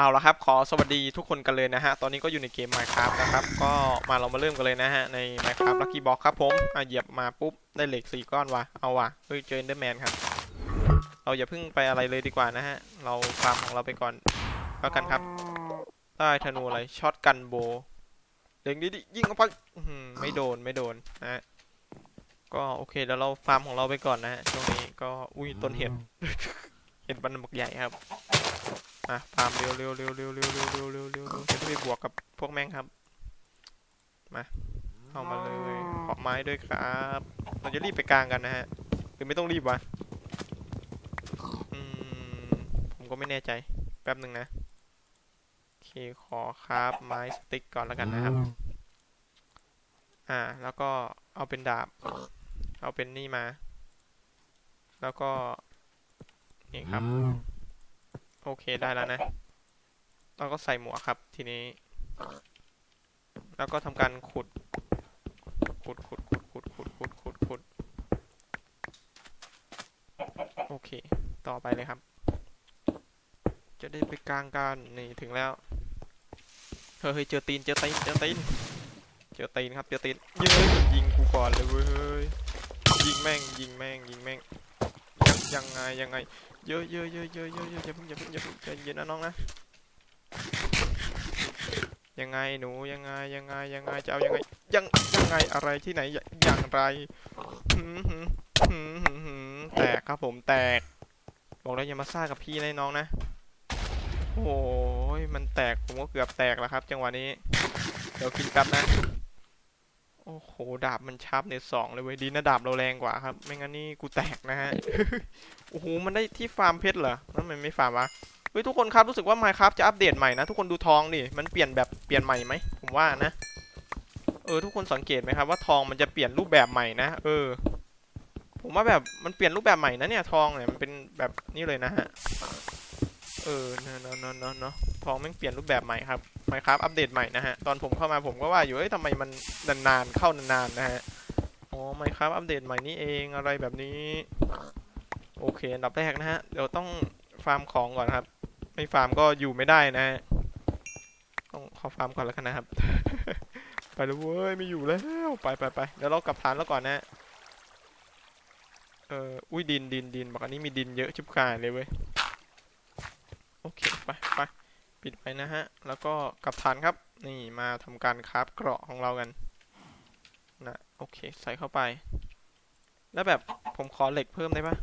เอาละครับ ขอสวัสดีทุกคนกันเลยนะฮะ ตอนนี้ก็อยู่ในเกม Minecraft นะครับ ก็มาเรามาเริ่มกันเลยนะฮะ ใน Minecraft Lucky Box ครับผมอะเหยียบมาปุ๊บ ได้เหล็กสี่ก้อนว่ะ เอาว่ะ เฮ้ย เจอ Enderman ครับ เราอย่าเพิ่งไปอะไรเลยดีกว่านะฮะ เราฟาร์มของเราไปก่อนแล้วกันครับ ได้ธนูอะไร ช็อตกันโบเล็งดิดิยิงออกไปไม่โดน ไม่โดนนะฮะ ก็โอเคแล้วเราฟาร์มของเราไปก่อนนะฮะ ช่วงนี้ก็ อุ้ย ต้นเห็ด เห็ดบันบักใหญ่ครับ อะฟาร์มเร็วเร็วเร็วเร็วเร็วเร็วเร็วเร็วเร็วเร็วจะได้ไปบวกกับพวกแม่งครับ มาเข้ามาเลยขอไม้ด้วยครับ เราจะรีบไปกลางกันนะฮะ หรือไม่ต้องรีบวะอืมผมก็ไม่แน่ใจ แป๊บหนึ่งนะโอเคขอครับไม้สติ๊กก่อนแล้วกันนะครับ อ่า แล้วก็เอาเป็นดาบ เอาเป็นนี่มา แล้วก็ นี่ครับ โอเคได้แล้วนะ เราก็ใส่หมวกครับทีนี้ แล้วก็ทำการขุด ขุดขุดขุดขุดขุดขุดขุดขุดโอเค ต่อไปเลยครับ จะได้ไปกลางกันนี่ถึงแล้ว เฮ้ยเจอตีน เจอตีน เจอตีน เจอตีนครับ เจอตีนเย้ยมันยิงกูก่อนเลยเว้ย ยิงแม่ง ยิงแม่ง ยิงแม่ง ยังยังไงยังไง เยอะเยอะเยอะเยอะเยอะเยอะอย่าเพิ่งอย่าเพิ่งอย่าเพิ่งใจเย็นนะน้องนะยังไงหนูยังไงยังไงยังไงจะเอายังไงยังยังไงอะไรที่ไหนอย่างไรแตกครับผมแตกบอกแล้วอย่ามาซ่ากับพี่นะน้องนะโอ้ยมันแตกผมก็เกือบแตกแล้วครับ จังหวะนี้เดี๋ยวกินแป๊บนะ โอ้โห ดาบมันชับในสองเลยเว้ย ดีนะดาบเราแรงกว่าครับ ไม่งั้นนี่กูแตกนะฮะ โอ้โห มันได้ที่ฟาร์มเพชรเหรอแล้วมันไม่ฟาร์มวะ เฮ้ยทุกคนครับ รู้สึกว่า Minecraft จะอัปเดตใหม่นะ ทุกคนดูทองดิ มันเปลี่ยนแบบเปลี่ยนใหม่ไหม ผมว่านะ เออ ทุกคนสังเกตไหมครับว่าทองมันจะเปลี่ยนรูปแบบใหม่นะ เออ ผมว่าแบบมันเปลี่ยนรูปแบบใหม่นะเนี่ยทองเนี่ย มันเป็นแบบนี้เลยนะฮะ ออเนาะเนาะเนาะเนาะเนาะทองมันเปลี่ยนรูปแบบใหม่ครับ Minecraft อัปเดตใหม่นะฮะ ตอนผมเข้ามาผมก็ว่าอยู่เอ้ยทำไมมันนานๆเข้านานๆนะฮะ อ๋อ Minecraft อัปเดตใหม่นี่เองอะไรแบบนี้ โอเคอันดับแรกนะฮะ เดี๋ยวต้องฟาร์มของก่อนครับ ไม่ฟาร์มก็อยู่ไม่ได้นะฮะต้องขอฟาร์มก่อนแล้วกันนะครับ ไปเลยเว้ยไม่อยู่แล้ว ไปไปไปเดี๋ยวเรากลับฐานแล้วก่อนนะเอออุ้ยดินดินดินบอกอันนี้มีดินเยอะชิบขายเลยเว้ย โอเคไปไปปิดไปนะฮะ แล้วก็กลับฐานครับ นี่มาทำการคราฟเกราะของเรากันนะโอเค ใส่เข้าไป แล้วแบบผมขอเหล็กเพิ่มได้ปะ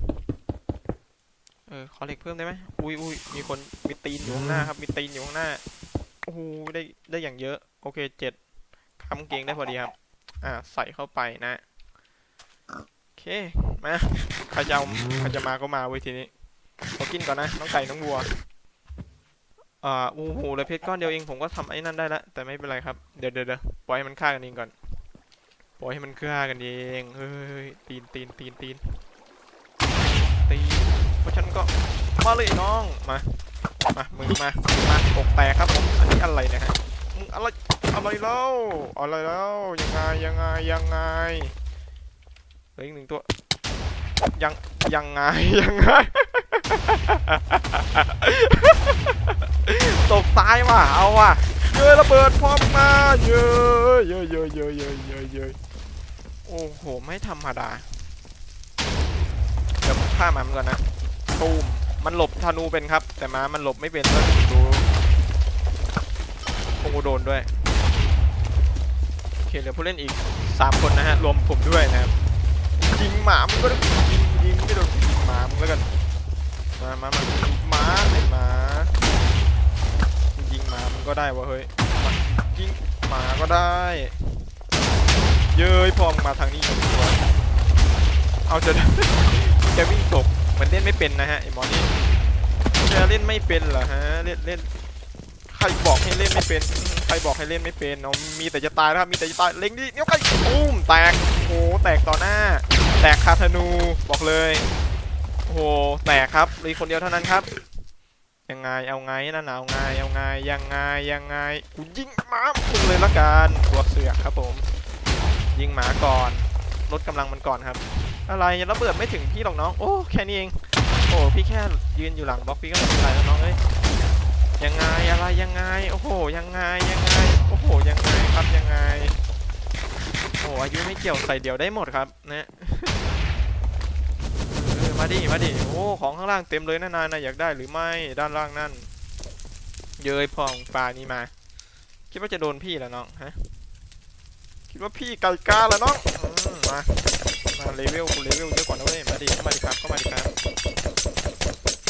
เออขอเหล็กเพิ่มได้ไหมอุ้ยอุ้ยมีคนมีตีนอยู่ข้างหน้าครับมีตีนอยู่ข้างหน้าโอ้โหได้ได้อย่างเยอะ โอเคเจ็ดคำเกงได้พอดีครับ อ่าใส่เข้าไปนะโอเคมาใครจะใครจะมาก็มาเว้ยทีนี้ขอกินก่อนนะน้องไก่น้องวัว อ่าโอ้โหเหลยเพชรก้อนเดียวเองผมก็ทำไอ้นั่นได้ละแต่ไม่เป็นไรครับเดี๋ยวเดี๋ยวเดี๋ยวปล่อยให้มันฆ่ากันเองก่อนปล่อยให้มันฆ่ากันเองเฮ้ยตีนตีนตีนตีนตีนเพราะฉันก็มาเลยน้องมามามึงมามาอกแตกครับผมอันนี้อะไรเนะฮะมึงอะไรอะไรเล่าอะไรเล่ายังไงยังไงยังไงเหลืออีกหนึ่งตัวยังยังไงยังไง ตกตายว่ะเอาว่ะเยอะระเบิดพร้อมมาเยอะเยอะเยอะเยอะเยอะเยอะเยอะโอ้โห ไม่ธรรมดา เดี๋ยวผมฆ่ามันก่อนนะตูมมันหลบธนูเป็นครับ แต่ม้ามันหลบไม่เป็นเลยดูโอ้โดนด้วยโอเคเหลือผู้เล่นอีก 3 คนนะฮะ รวมผมด้วยนะครับยิงหมามันก็ยิงยิงไม่โดนยิงหมามันแล้วกัน มามามาหมาไอ้หมายิงหมามันก็ได้วะเฮ้ยมายิงหมาก็ได้ เย้ยพอมงมาทางนี้อีกตัวเอาจะจะวิ่งตกเหมันเล่นไม่เป็นนะฮะไอ้หมอนี่จะเล่นไม่เป็นเหรอฮะเล่นเล่นใครบอกให้เล่นไม่เป็นใครบอกให้เล่นไม่เป็นเนาะมีแต่จะตายนะครับมีแต่จะตายเล็งดิเนี่ยวไก่ปุ้มแตกโอ้แตกต่อหน้า แตกคาธนูบอกเลย หแตกครับเหลยคนเดียวเท่านั้นครับ ยังไงเอาไงนั่นน่ะเอาไงเอาไงยังไงยังไงกูยิงหมามึงเลยละกันตัวเสือกครับผม ยิงหมาก่อนลดกำลังมันก่อนครับ อะไรระเบิดไม่ถึงพี่หรอกน้องโอ้แค่นี้เองโอ้พี่แค่ยืนอยู่หลังบล็อกพี่ก็ไม่เป็นไรแล้วน้องเอ้ยยังไงอะไรยังไงโอ้โหยังไงยังไงโอ้โหยังไงครับยังไงโอ้อายุไม่เกี่ยวใส่เดี่ยวได้หมดครับนะ มาดิมาดิโอ้ของข้างล่างเต็มเลยนะนายนะอยากได้หรือไม่ด้านล่างนั่น เย้ยพองปลานี่มา คิดว่าจะโดนพี่แล้วน้องฮะคิดว่าพี่ไก่กาแล้วน้องอมมามาเลเวลกูเลเวลเยอะกว่านะเว้ยมาดิเข้ามาดิครับเข้ามาดิครับ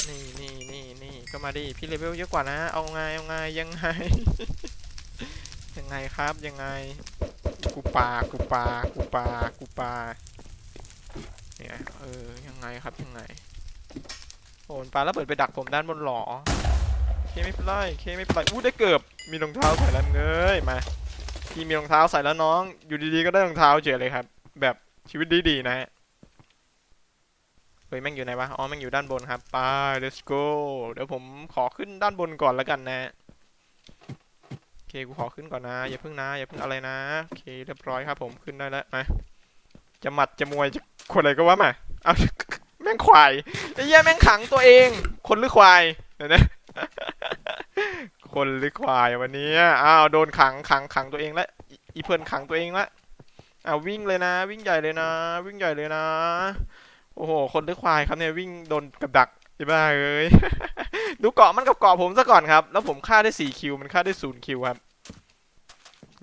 นี่นี่นี่นี่ก็มาดิพี่เลเวลเยอะกว่านะ เอาไงเอาไงยังไงยังไงครับยังไงกูปากูปากูปากูปา เนี่ยเออยังไงครับยังไงโอนปลาแล้วเปิดไปดักผมด้านบนหลอเคไม่เป็นไรเคไม่เป็นไรอู้ได้เกือบมีรองเท้าใส่แล้วเงยมาพี่มีรองเท้าใส่แล้วน้อง อยู่ดีๆก็ได้รองเท้าเฉยเลยครับ แบบชีวิตดีๆนะฮะเฮ้ยแม่งอยู่ไหนวะอ๋อแม่งอยู่ด้านบนครับไป let's go เดี๋ยวผมขอขึ้นด้านบนก่อนแล้วกันนะโอเคกูขอขึ้นก่อนนะ อย่าเพิ่งนะอย่าเพิ่งอะไรนะโอเคเรียบร้อยครับผมขึ้นได้แล้วมา จะหมัดจะมวยจะคนอะไรก็ว่ามาเอาแม่งควายไอ้เหี้ยแม่งขังตัวเอง คนหรือควายเดี๋ยวนะคนหรือควายวันนี้อ้าวโดนขังขังขังตัวเองแล้วอีอีเพิ่นขังตัวเองละอ้าววิ่งเลยนะ วิ่งใหญ่เลยนะ วิ่งใหญ่เลยนะ โอ้โห คนหรือควายครับเนี่ยวิ่งโดนกับดักไอ้บ้าเอ้ยดูเกาะมันกับเกาะผมซะก่อนครับ แล้วผมฆ่าได้สี่คิวมันฆ่าได้ศูนย์คิวครับ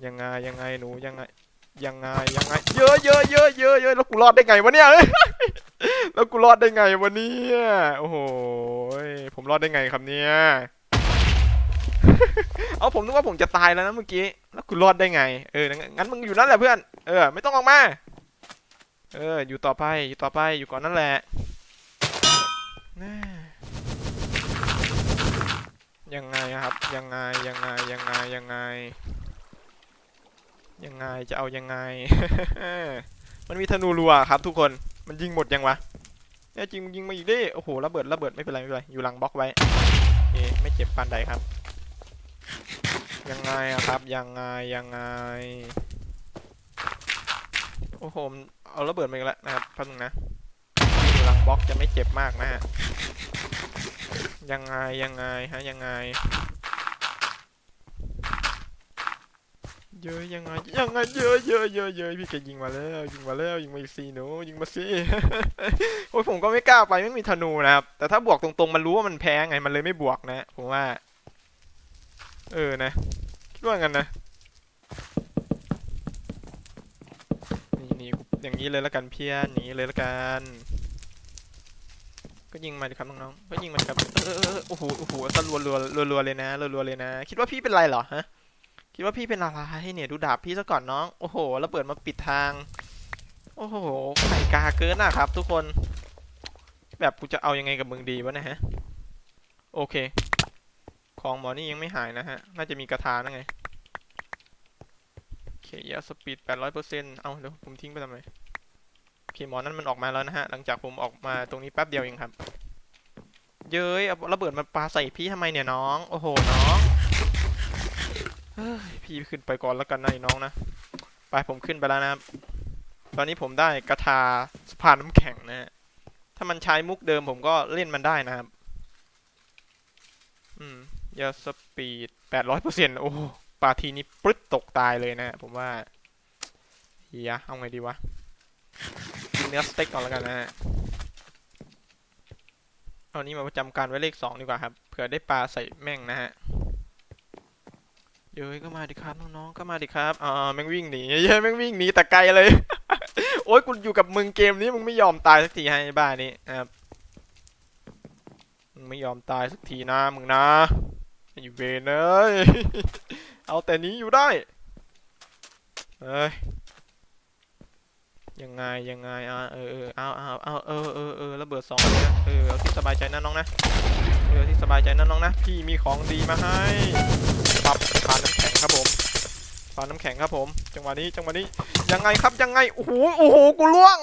ยังไงยังไงหนูยังไง ยังไงยังไง เยอะเยอะเยอะเยอะเยอะแล้วกูรอดได้ไงวะเนี่ยแล้วกูรอดได้ไงวะเนี่ยโอ้โหผมรอดได้ไงครับเนี่ยเอาผมนึกว่าผมจะตายแล้วนะเมื่อกี้แล้วกูรอดได้ไง เอองั้นมึงอยู่นั่นแหละเพื่อนเออ ไม่ต้องออกมาเออ อยู่ต่อไปอยู่ต่อไปอยู่ก่อนนั่นแหละแน่ยังไงครับ ยังไงยังไงยังไงยังไง ยังไงจะเอายังไง มันมีธนูรัวครับ ทุกคนมันยิงหมดยังวะเนี่ยจริงยิงมาอีกดิโอ้โหระเบิดระเบิดไม่เป็นไรไม่เป็นไรอยู่หลังบล็อกไว้โอไม่เจ็บปานใดครับ ยังไงอะครับยังไงยังไงโอ้โหเอาระเบิดมาอีกแล้วนะครับแป๊บนึงนะอยู่หลังบล็อกจะไม่เจ็บมากนะฮะยังไงยังไงฮะยังไง เยอะยังไงยังไงเยอะเยอะเยอะเยอะพี่แกยิงมาแล้วยิงมาแล้วยิงมาอีกสี่หนูยิงมาสิโอ้ยผมก็ไม่กล้าไปไม่มีธนูนะครับแต่ถ้าบวกตรงๆมันรู้ว่ามันแพ้ไงมันเลยไม่บวกนะผมว่า เออนะคิดว่างั้นนะนี่นี่อย่างนี้เลยละกันเพี้ยนอย่างนี้เลยละกันก็ยิงมาดิครับน้องๆก็ยิงมาดิครับเออโอ้โหโอ้โหสรัวรัวรัวรัวเลยนะรัวรัวเลยนะ คิดว่าพี่เป็นไรเหรอฮะ คิดว่าพี่เป็นอะไรเนี่ยดูดาบพี่ซะก่อนน้อง โอ้โห แล้วเปิดมาปิดทาง โอ้โห ไข่กาเกินอะครับ ทุกคน แบบกูจะเอายังไงกับมึงดีวะนะฮะ โอเค ของหมอนี่ยังไม่หายนะฮะ น่าจะมีกระทานะไงโอเคยาสปีดแปดร้อยเปอร์เซ็นต์เอาเดี๋ยวผมทิ้งไปทำไมโอเคหมอนั้นมันออกมาแล้วนะฮะ หลังจากผมออกมาตรงนี้แป๊บเดียวเองครับ เย้ยเอาระเบิดมาปาใส่พี่ทำไมเนี่ยน้อง โอ้โห น้อง พี่ขึ้นไปก่อนแล้วกันนะน้องนะ ไปผมขึ้นไปแล้วนะครับ ตอนนี้ผมได้กระทาสะพานน้ำแข็งนะฮะ ถ้ามันใช้มุกเดิมผมก็เล่นมันได้นะครับ อืมยาสปีดแปดร้อยเปอร์เซ็นต์โอ้ปาทีนี้ปึ๊ดตกตายเลยนะผมว่าเฮียเอาไงดีวะกินเนื้อสเต็กก่อนแล้วกันนะฮะเอานี้มาประจำการไว้เลขสองดีกว่าครับ เผื่อได้ปลาใส่แม่งนะฮะ เดี๋ยวก็มาดิครับน้องๆก็มาดิครับอ่าแม่งวิ่งหนีเย้ยแม่งวิ่งหนีแต่ไกลเลย โอ้ยกูอยู่กับมึงเกมนี้มึงไม่ยอมตายสักทีให้บ้านี้นะครับมึงไม่ยอมตายสักทีนะมึงนะไอ้เวนเอ้ยเอาแต่นี้อยู่ได้เอ้ยยังไงยังไงอะเออเออเอาเอาเอาเออเออเออระเบิดสองนนะเออเอาที่สบายใจนะน้องนะเออที่สบายใจนะน้องนะพี่มีของดีมาให้ ปับปาน้ำแข็งครับผมปาน้ำแข็งครับผม จังหวะนี้จังหวะนี้ยังไงครับยังไงโอ้โหโอ้โหกูล่วง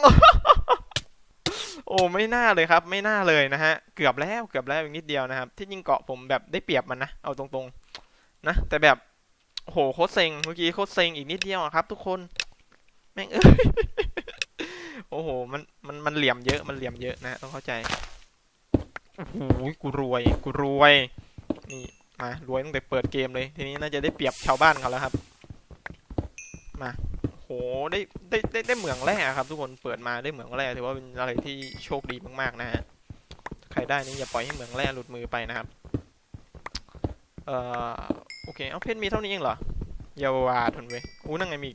โอ้ไม่น่าเลยครับ ไม่น่าเลยนะฮะเกือบแล้วเกือบแล้วอีกนิดเดียวนะครับ ที่ยิงเกาะผมแบบได้เปรียบมันนะเอาตรงๆนะแต่แบบโอ้โหโคตรเซ็งเมื่อกี้โคตรเซ็งอีกนิดเดียวครับ ทุกคนแม่งเอ้ยโอ้โหมันมันมันเหลี่ยมเยอะมันเหลี่ยมเยอะนะต้องเข้าใจโอ้โหกูรวยกูรวยนี่ มารวยตั้งแต่เปิดเกมเลย ทีนี้น่าจะได้เปรียบชาวบ้านเขาแล้วครับ มาโหได้ได้ได้ได้เหมืองแร่ครับ ทุกคนเปิดมาได้เหมืองแร่ถือว่าเป็นอะไรที่โชคดีมากๆนะฮะใครได้นี่อย่าปล่อยให้เหมืองแร่หลุดมือไปนะครับเอ่อโอเคเอาเพชรมีเท่านี้เองเหรอเยาวาทนเว้ยอู้นั่งไงมี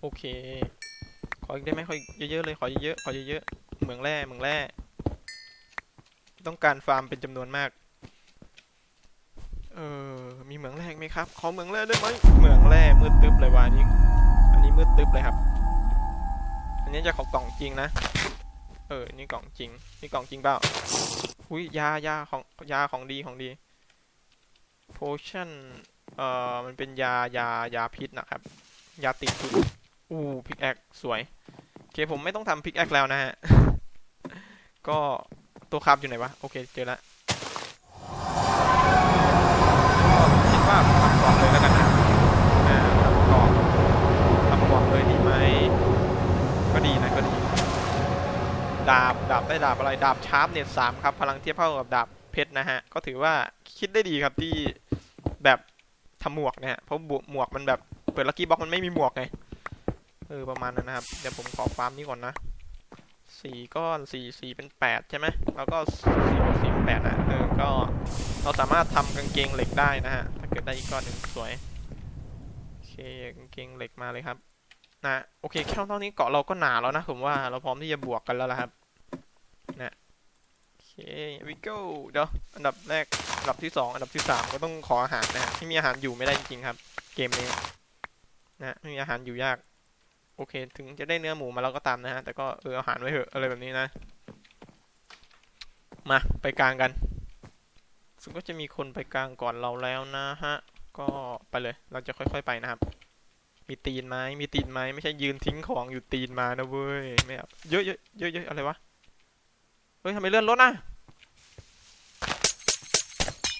โอเค ขออีกได้ไหมขอเยอะๆเลยขอเยอะๆขอเยอะๆเหมืองแร่เหมืองแร่ต้องการฟาร์มเป็นจำนวนมาก เออ มีเหมืองแร่ไหมครับ ขอเหมืองแร่ได้ไหมเหมืองแร่มืดตึ๊บเลยวะอันนี้ อันนี้มืดตึ๊บเลยครับ อันนี้จะของกล่องจริงนะ เออ นี่กล่องจริง นี่กล่องจริงเปล่า อุ้ยยายาของยาของดีของดี potion เอ่อ มันเป็นยายายาพิษนะครับ ยาติดพิษอู้พิกแอคสวย โอเคผมไม่ต้องทำพิกแอคแล้วนะฮะ ก็ตัวคาบอยู่ไหนวะ โอเคเจอแล้ว คิดว่าทำก่อนเลยแล้วกันนะอ่าทำก่อนทำก่อนเลยดีไหม ก็ดีนะก็ดี ดาบ ดาบได้ดาบอะไร ดาบชาร์ปเนี่ยสามครับ พลังเทียบเท่ากับดาบเพชรนะฮะ ก็ถือว่าคิดได้ดีครับที่แบบทำหมวกนะฮะ เพราะบวหมวกมันแบบเปิดลักกี้บ็อกมันไม่มีหมวกไง เออ ประมาณนั้นนะครับ เดี๋ยวผมขอฟาร์มนี้ก่อนนะสี่ก้อนสี่สี่เป็นแปดใช่ไหมแล้วก็สี่สี่เป็นแปดนะเออ ก็เราสามารถทำกางเกงเหล็กได้นะฮะ ถ้าเกิดได้อีกก้อนหนึ่งสวย โอเค กางเกงเหล็กมาเลยครับนะโอเคแค่เท่านี้เกาะเราก็หนาแล้วนะผมว่าเราพร้อมที่จะบวกกันแล้วละครับ ค we go เดี๋ยวอันดับแรก อันดับที่สองอันดับที่สามก็ต้องขออาหารนะฮะไม่มีอาหารอยู่ไม่ได้จริงๆครับ เกมนี้นะไม่มีอาหารอยู่ยาก โอเค ถึงจะได้เนื้อหมูมาแล้วก็ตามนะฮะ แต่ก็เอออาหารไว้เถอะอะไรแบบนี้นะ มาไปกลางกัน ซึ่งก็จะมีคนไปกลางก่อนเราแล้วนะฮะ ก็ไปเลย เราจะค่อย ๆไปนะครับ มีตีนไหมมีตีนไหมไม่ใช่ยืนทิ้งของอยู่ตีนมานะเว้ย ไม่เอาเยอะเยอะเยอะเยอะอะไรวะ เฮ้ยทำไมเลื่อนรถน่ะ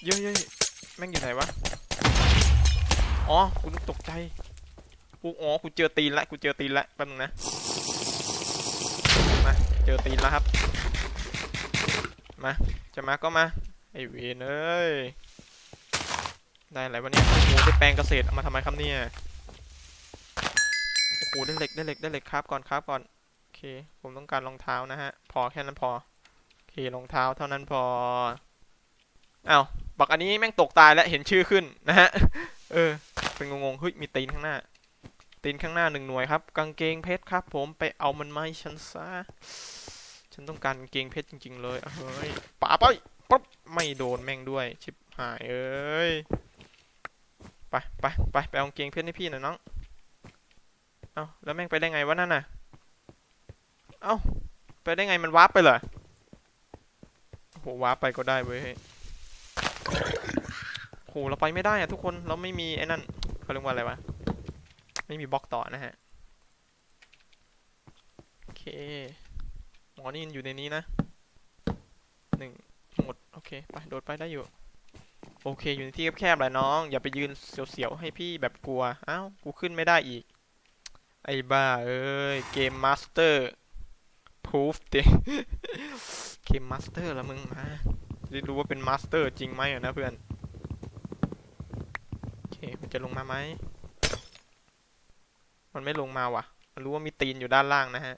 เยอะเยอะแม่งอยู่ไหนวะ อ๋อกูตกใจกูอ๋อกูเจอตีนละกูเจอตีนละแป๊บนึงนะ มา เจอตีนแล้วครับ มา จะมาก็มา ไอเวนเอ้ย ได้อะไรวะเนี่ยโอ้โหได้แปลงเกษตรเอามาทำไมครับเนี่ย โอ้โหได้เหล็กได้เหล็กได้เหล็กครับก่อนครับก่อน โอเค ผมต้องการรองเท้านะฮะ พอแค่นั้นพอ โอเครองเท้าเท่านั้นพออ้าว บักอันนี้แม่งตกตายแล้วเห็นชื่อขึ้นนะฮะ เออ เป็นงงๆเฮ้ยมีตีนข้างหน้า ตีนข้างหน้าหนึ่งหน่วยครับ กางเกงเพชรครับ ผมไปเอามันมาให้ฉันซะ ฉันต้องการกางเกงเพชรจริง ๆ เลยเฮ้ยป่าไปปั๊บไม่โดนแม่งด้วย ชิบหายเอ้ย ไปไปไปไปเอากางเกงเพชรให้พี่หน่อยน้อง เอาแล้วแม่งไปได้ไงวะนั่นน่ะ เอาไปได้ไงมันวาร์ปไปเหรอโหวาร์ปไปก็ได้เว้ย หเราไปไม่ได้อะทุกคนเราไม่มีไอ้นั่นเขาเรียกว่าอะไรวะไม่มีบล็อกต่อนะฮะโอเคหมอนี่อยู่ในนี้นะหนึ่งหมดโอเคไปโดดไปได้อยู่ โอเคอยู่ในที่แคบๆแหละน้อง อย่าไปยืนเสียวๆให้พี่แบบกลัวอ้าวกูขึ้นไม่ได้อีก ไอ้บ้าเอ้ยเกมมาสเตอร์พูฟดิเกมมาสเตอร์ละมึงมาได้รู้ว่าเป็นมาสเตอร์จริงไหมอะนะเพื่อน มันจะลงมาไหม มันไม่ลงมาว่ะ มันรู้ว่ามีตีนอยู่ด้านล่างนะฮะ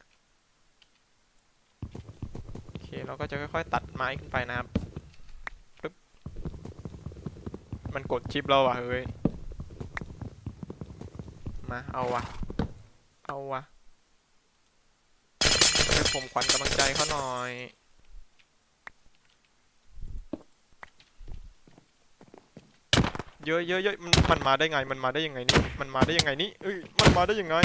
โอเค เราก็จะค่อยๆ ตัดไม้ขึ้นไปนะครับปึ๊บ มันกดชิปเราว่ะเฮ้ย มา เอาว่ะ เอาว่ะให้ผมขวัญกำลังใจเขาหน่อย เยอะเยอะเยอะมันมันมาได้ไง มันมาได้ยังไงนี่ มันมาได้ยังไงนี่เอ้ย มันมาได้ยังไง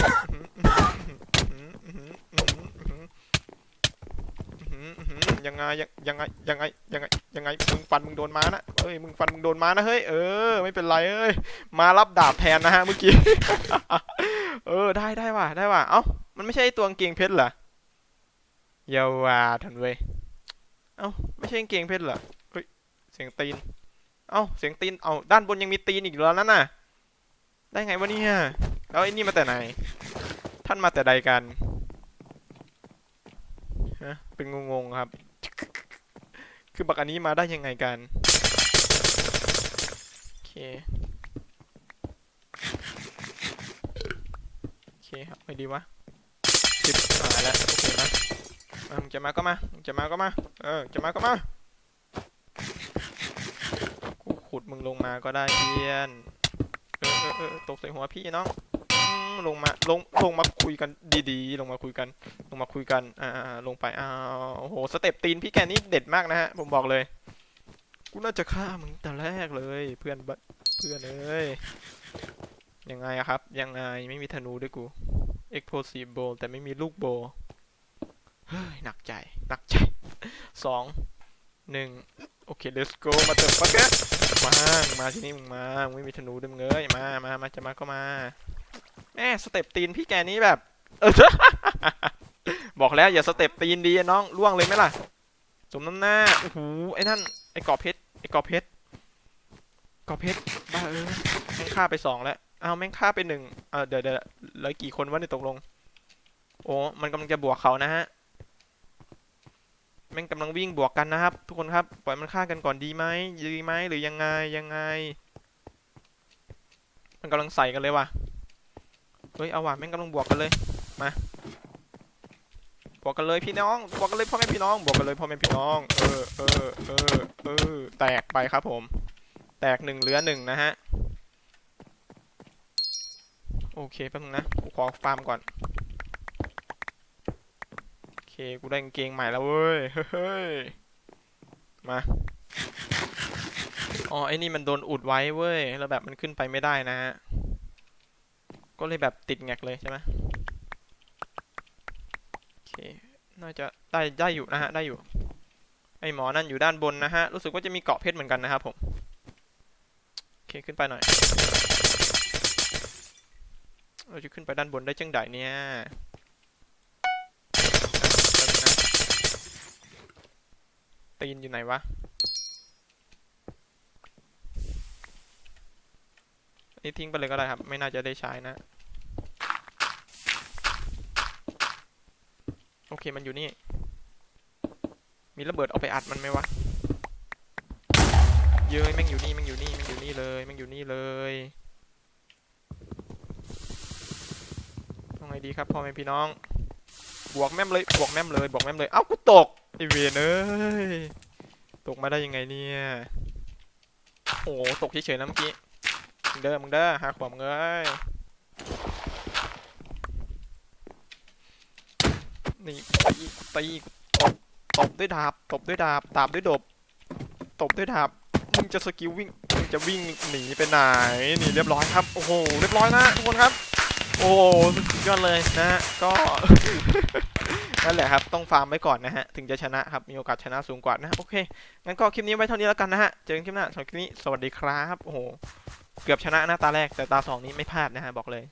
ยังไงยังไงยังไงยังไงยังไงมึงฟันมึงโดนมานะเอ้ยมึงฟันมึงโดนมานะเฮ้ยเออไม่เป็นไรเอ้ยมารับดาบแทนนะฮะเมื่อกี้เออได้ได้ว่ะได้ว่ะเอ้ามันไม่ใช่ตัวกางเกงเพชรเหรอเยาว่าทันเว้ยเอ้าไม่ใช่กางเกงเพชรเหรอเฮ้ยเสียงตีน เอ้าเสียงตีน เอ้าด้านบนยังมีตีนอีกแล้วนั่นน่ะ ได้ไงวะเนี่ยแล้วไอ้นี่มาแต่ไหน ท่านมาแต่ใดกันฮะเป็นงงๆครับ คือบักอันนี้มาได้ยังไงกัน โอเค โอเคครับไม่ดีวะสิบหายแล้วโอเคนะมึงจะมาก็มามึงจะมาก็มา เออ จะมาก็มากู ขุดมึงลงมาก็ได้เพียนเออเออเออตกใส่หัวพี่น้องลงมาลงลงมาคุยกันดีๆ ลงมาคุยกัน ลงมาคุยกัน อ่าลงไปอ้าวโอ้โหสเต็ปตีนพี่แกนี่เด็ดมากนะฮะผมบอกเลยกูน่าจะฆ่ามึงแต่แรกเลย เพื่อนเพื่อนเอ้ยยังไงอะครับ ยังไงไม่มีธนูด้วยกู explosive bow แต่ไม่มีลูกโบเฮ้ยหนักใจหนักใจสองหนึ่ง โอเค let's go มาเติมปักเกมามึงมาที่นี่มึงมามึงไม่มีธนูด้วยมึงเอ้ยมามามาจะมาก็มาแม่สเต็ปตีนพี่แกนี้แบบเออบอกแล้วอย่าสเต็ปตีนดีน้องล่วงเลยไหมล่ะสมน้ำหน้าโอ้โหไอ้นั่นไอ้กอบเพชรไอ้กอบเพชรกอบเพชรบ้าเออแม่งฆ่าไปสองแล้วอ้าวแม่งฆ่าไปหนึ่งเออเดี๋ยวเดี๋ยวเหลือกี่คนวะเนี่ยตกลง โอ้มันกำลังจะบวกเขานะฮะ แม่งกำลังวิ่งบวกกันนะครับ ทุกคนครับ ปล่อยมันฆ่ากันก่อนดีไหมดีไหมหรือยังไงยังไง มันกำลังใส่กันเลยว่ะเฮ้ยเอาว่ะแม่งกำลังบวกกันเลยมาบวกกันเลยพี่น้องบวกกันเลยพ่อแม่พี่น้องบวกกันเลยพ่อแม่พี่น้อง เออเออเออเออแตกไปครับผม แตกหนึ่งเหลือหนึ่งนะฮะโอเคแป๊บนึงนะขอฟาร์มก่อน ค กูได้กางเกงใหม่แล้วเว้ย เฮ้ย มา อ๋อ ไอ้นี่มันโดนอุดไว้เว้ย แล้วแบบมันขึ้นไปไม่ได้นะฮะ ก็เลยแบบติดแงกเลยใช่ไหมโอเค น่าจะได้ได้อยู่นะฮะ ได้อยู่ ไอหมอนั่นอยู่ด้านบนนะฮะ รู้สึกว่าจะมีเกาะเพชรเหมือนกันนะครับผม โอเค ขึ้นไปหน่อย เราจะขึ้นไปด้านบนได้จังไดเนี่ย ตีนอยู่ไหนวะนี่ทิ้งไปเลยก็ได้ครับ ไม่น่าจะได้ใช้นะ โอเคมันอยู่นี่ มีระเบิดเอาไปอัดมันไหมวะ เย้ยแม่งอยู่นี่แม่งอยู่นี่แม่งอยู่นี่เลยแม่งอยู่นี่เลยเอาไงดีครับพ่อแม่พี่น้อง บวกแม่มเลย บวกแม่มเลย บวกแม่มเลย เอ้ากูตก ไอเวนเอ้ย ตกมาได้ยังไงเนี่ย โอ้โหตกเฉยๆนะเมื่อกี้ มึงเด้อ มึงเด้อหาขวามงเอ้ยนี่ตีตีตบตบด้วยดาบ ตบด้วยดาบ ดาบด้วยดบ ตบด้วยดาบ มึงจะสกิลวิ่ง มึงจะวิ่งหนีไปไหน นี่เรียบร้อยครับ โอ้โห เรียบร้อยนะทุกคนครับ โอ้สุดยอดเลยนะ ก็ นั่นแหละครับ ต้องฟาร์มไว้ก่อนนะฮะ ถึงจะชนะครับ มีโอกาสชนะสูงกว่านะโอเค งั้นก็คลิปนี้ไว้เท่านี้แล้วกันนะฮะ เจอกันคลิปหน้าสำหรับคลิปนี้ สวัสดีครับ โอ้โห เกือบชนะหน้าตาแรก แต่ตาสองนี้ไม่พลาดนะฮะ บอกเลย